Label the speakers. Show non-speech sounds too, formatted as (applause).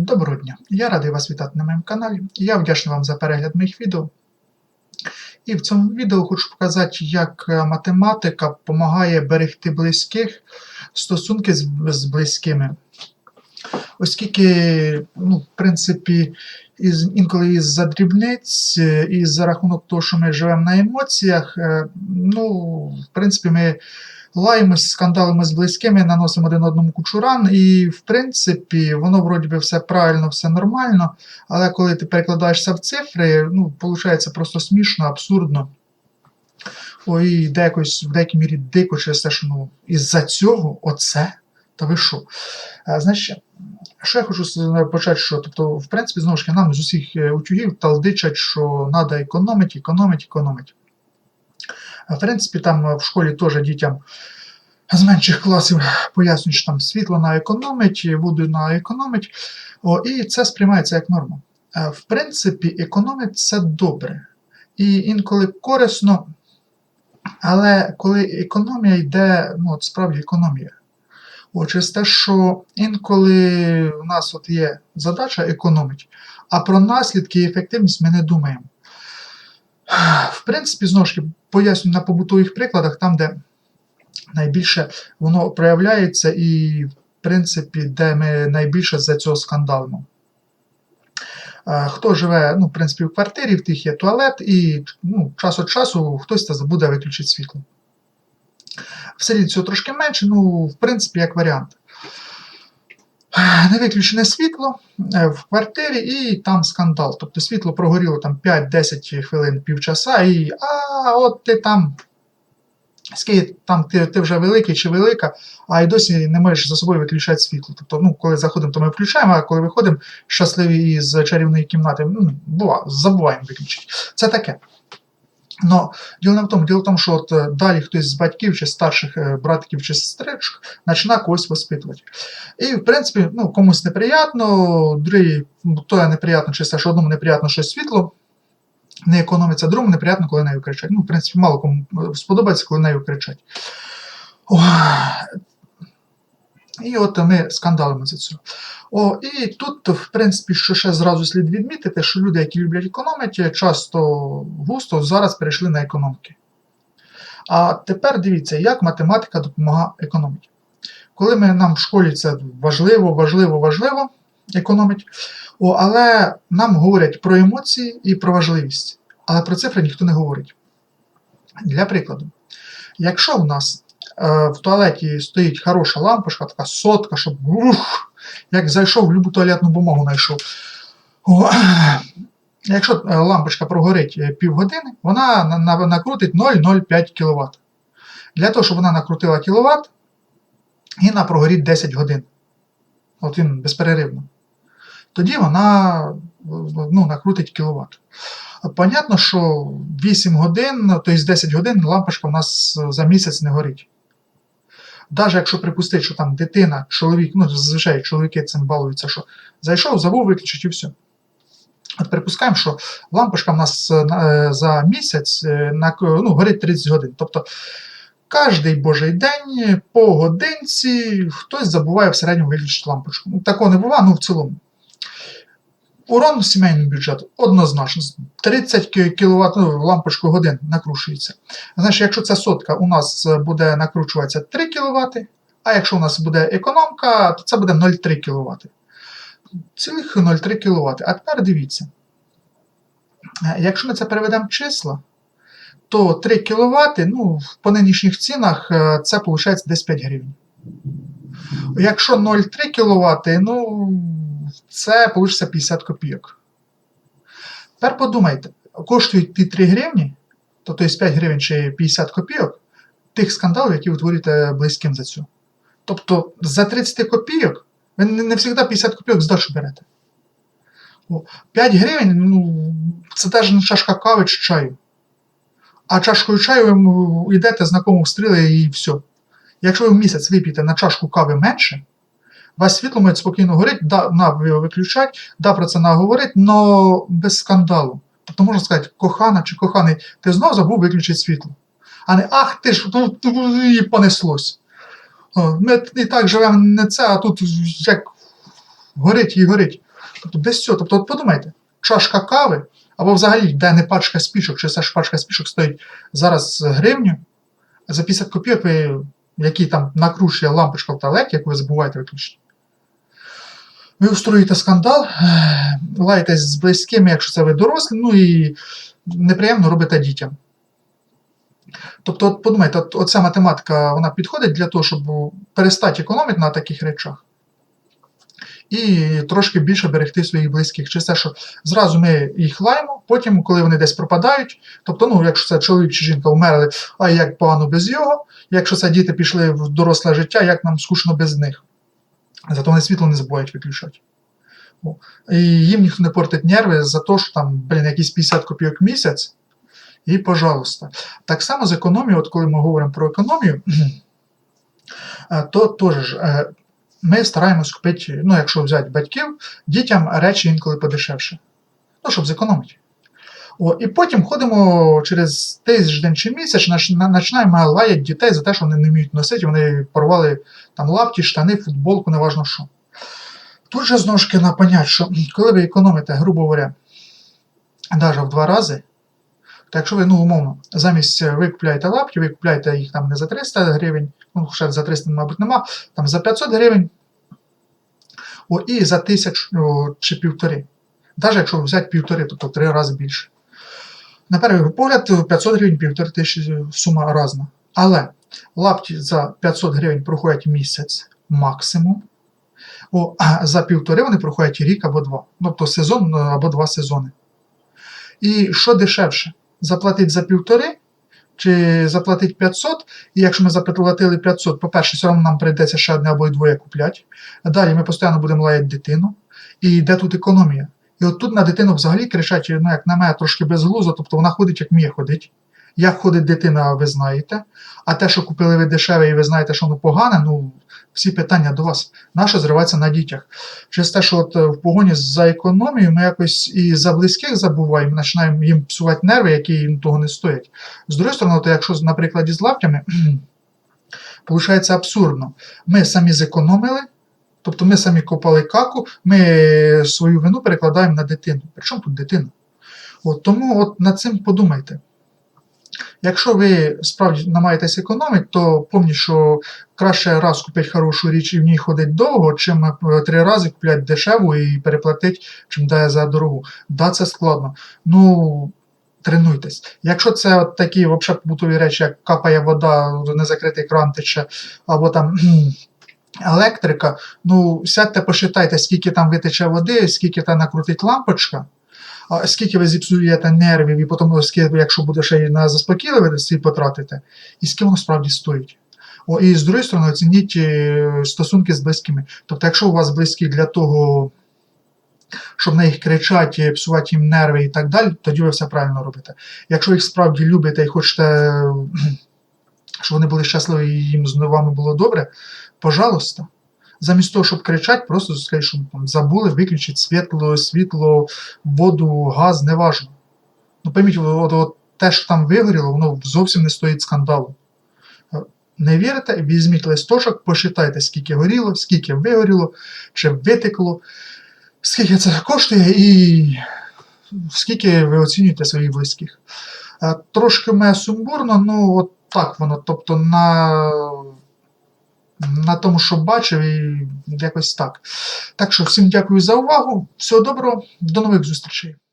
Speaker 1: Доброго дня! Я радий вас вітати на моєму каналі. Я вдячний вам за перегляд моїх відео. І в цьому відео хочу показати, як е, математика допомагає берегти близьких стосунки з, з близькими. Оскільки, ну, в принципі, із, інколи із-за дрібниць, е, і за рахунок того, що ми живемо на емоціях, е, ну, в принципі, ми лаємось, скандалимо з близькими, наносимо один одному кучуран, і в принципі воно вроді би все правильно, все нормально. Але коли ти перекладаєшся в цифри, ну, виходить просто смішно, абсурдно. Ой, якось в деякій мірі дико через те, що ну, із-за цього оце. Та ви що? А, значить, що я хочу почати, що тобто, в принципі, знову ж таки, нам з усіх е, утюгів талдичать, що треба економити, економити, економити. В принципі, там е, в школі теж дітям з менших класів пояснюють, що там світло на економить, воду на економить. О, і це сприймається як норма. Е, В принципі, економить це добре. І інколи корисно, але коли економія йде, ну от справді економія. О, через те, що інколи у нас от є задача економити, а про наслідки і ефективність ми не думаємо. В принципі, знову ж таки, поясню на побутових прикладах, там, де найбільше воно проявляється, і, в принципі, де ми найбільше за цього скандалимо. Е, Хто живе, ну, в принципі, в квартирі, в тих є туалет, і ну, час від часу хтось та забуде виключити світло. В селі цього трошки менше, ну, в принципі, як варіант. Не виключене світло е, в квартирі, і там скандал. Тобто світло прогоріло там 5-10 хвилин, півчаса, і а от ти там. Скільки там ти, ти вже великий чи велика, а й досі не можеш за собою виключати світло. Тобто, ну, коли заходимо, то ми включаємо, а коли виходимо щасливі із чарівної кімнати, ну, забуваємо виключити. Це таке. Но діло не в тому, діло в тому, що от е, далі хтось з батьків чи старших е, братиків чи сестричок починає когось воспитувати. І, в принципі, ну, комусь неприємно, другий, ну, то неприємно, чи що одному неприємно, що світло не економиться, другому неприємно, коли нею кричать. Ну, в принципі, мало кому е, сподобається, коли нею кричать. І от ми скандалимо за це. О, і тут, в принципі, що ще зразу слід відмітити, що люди, які люблять економити, часто густо зараз перейшли на економки. А тепер дивіться, як математика допомагає економити. Коли ми нам в школі це важливо, важливо, важливо економить, о, але нам говорять про емоції і про важливість. Але про цифри ніхто не говорить. Для прикладу, якщо в нас в туалеті стоїть хороша лампочка, така сотка, щоб ух, як зайшов любу туалетну бумагу знайшов. (clears throat) Якщо е, лампочка прогорить е, півгодини, вона на- на- накрутить 0,05 кВт. Для того, щоб вона накрутила кВт, і вона прогорить 10 годин. От він безперервно. Тоді вона ну, накрутить кіловат. Понятно, що 8 годин, тобто 10 годин лампочка в нас за місяць не горить. Навіть якщо припустити, що там дитина, чоловік, ну, зазвичай чоловіки цим балуються, що зайшов, забув виключити і все. От припускаємо, що лампочка в нас е, е, за місяць е, на, ну, горить 30 годин. Тобто кожний божий день по годинці хтось забуває в середньому виключити лампочку. Ну, такого не буває, ну в цілому. Урон сімейному бюджету однозначно. 30 кВт ну, лампочку годин накручується. Значить, якщо ця сотка у нас буде накручуватися 3 кВт, а якщо у нас буде економка, то це буде 0,3 кВт. Цілих 0,3 кВт. А тепер дивіться. Е, Якщо ми це переведемо в числа, то 3 кВт, ну, по нинішніх цінах е, це виходить десь 5 гривень. Якщо 0,3 кВт, ну, це вийде 50 копійок. Тепер подумайте, коштують ті 3 гривні, то тобто 5 гривень чи 50 копійок, тих скандалів, які ви творите близьким за цю. Тобто за 30 копійок ви не, завжди 50 копійок здачу берете. 5 гривень ну, це навіть не чашка кави чи чаю. А чашкою чаю ви йдете знакому встріли і все. Якщо ви в місяць вип'єте на чашку кави менше, у вас світло може спокійно горить, да, на його виключать, да про це наговорить, але без скандалу. Тобто можна сказати, кохана чи коханий, ти знов забув виключити світло. А не ах ти ж ну, ну, і понеслось. Ми і так живемо не це, а тут як горить і горить. Тобто без цього. Тобто, от подумайте, чашка кави, або взагалі, де не пачка спішок, чи це ж пачка спішок стоїть зараз гривню, за 50 копійок ви, який там накручує лампочка в туалеті, яку ви забуваєте виключити. Ви устроїте скандал, лаєтесь з близькими, якщо це ви дорослі, ну і неприємно робите дітям. Тобто, от подумайте, от, оця математика вона підходить для того, щоб перестати економити на таких речах. І трошки більше берегти своїх близьких. Чи це, що зразу ми їх лаємо, потім, коли вони десь пропадають, тобто, ну, якщо це чоловік чи жінка вмерли, а як погано без його, якщо це діти пішли в доросле життя, як нам скучно без них. Зато вони світло не забувають виключати. І їм ніхто не портить нерви за те, що там, блін, якісь 50 копійок місяць. І, пожалуйста. Так само з економією, от коли ми говоримо про економію, (clears throat) е, то теж е, ми стараємось купити, ну, якщо взяти батьків, дітям речі інколи подешевше. Ну, щоб зекономити. О, і потім ходимо через тиждень чи місяць, починаємо лаяти дітей за те, що вони не вміють носити, вони порвали там лапті, штани, футболку, неважно що. Тут же знову ж на понять, що (clears throat) коли ви економите, грубо говоря, навіть в два рази, то якщо ви, ну, умовно, замість ви купляєте лапті, ви купляєте їх там не за 300 гривень, ну, ще за 300, мабуть, нема, там за 500 гривень, о, і за тисячу чи півтори. Навіть якщо взяти півтори, тобто три рази більше. На перший погляд, 500 гривень, півтори тисячі сума різна. Але лапті за 500 гривень проходять місяць максимум. О, а за півтори вони проходять рік або два. Тобто сезон е, або два сезони. І що дешевше? Заплатити за півтори чи заплатити 500, і якщо ми заплатили 500, по-перше, все одно нам прийдеться ще одне або двоє купляти. Далі ми постійно будемо лаяти дитину. І де тут економія? І от тут на дитину взагалі кричать, ну як на мене, трошки безглузо, тобто вона ходить, як вміє ходить. Як ходить дитина, ви знаєте. А те, що купили ви дешеве, і ви знаєте, що воно погане, ну всі питання до вас. Наше зривається на дітях. Через те, що от е, в погоні за економією ми якось і за близьких забуваємо, починаємо їм псувати нерви, які їм того не стоять. З другої сторони, то якщо на прикладі з лаптями, (clears throat) виходить абсурдно. Ми самі зекономили, тобто ми самі копали каку, ми свою вину перекладаємо на дитину. Причому тут дитина? От, тому от над цим подумайте. Якщо ви справді намагаєтесь економити, то пам'ятайте, що краще раз купити хорошу річ і в ній ходить довго, чим е, три рази купляти дешеву і переплатити, чим дає за дорогу. Да, це складно. Ну, тренуйтесь. Якщо це от такі взагалі побутові речі, як капає вода, незакритий кран тече, або там. (clears throat) Електрика, ну сядьте, посчитайте, скільки там витече води, скільки там накрутить лампочка, скільки ви зіпсуєте нервів, і потім, скільки, якщо буде ще й на заспокійливості потратите, і скільки воно справді стоїть. О, і з другої сторони, оцініть е, стосунки з близькими. Тобто, якщо у вас близькі для того, щоб на їх кричати, псувати їм нерви і так далі, тоді ви все правильно робите. Якщо їх справді любите і хочете, щоб вони були щасливі і їм з вами було добре, пожалуйста. Замість того, щоб кричати, просто скажіть, що там, забули виключити світло, світло, воду, газ, неважно. Ну, пойміть, от, от, те, що там вигоріло, воно зовсім не стоїть скандалу. Не вірите, візьміть листочок, посчитайте, скільки горіло, скільки вигоріло, чи витекло, скільки це коштує і скільки ви оцінюєте своїх близьких. Е, Трошки мене сумбурно, ну от так воно. Тобто на на тому, що бачив, і якось так. Так що всім дякую за увагу. Всього доброго, до нових зустрічей.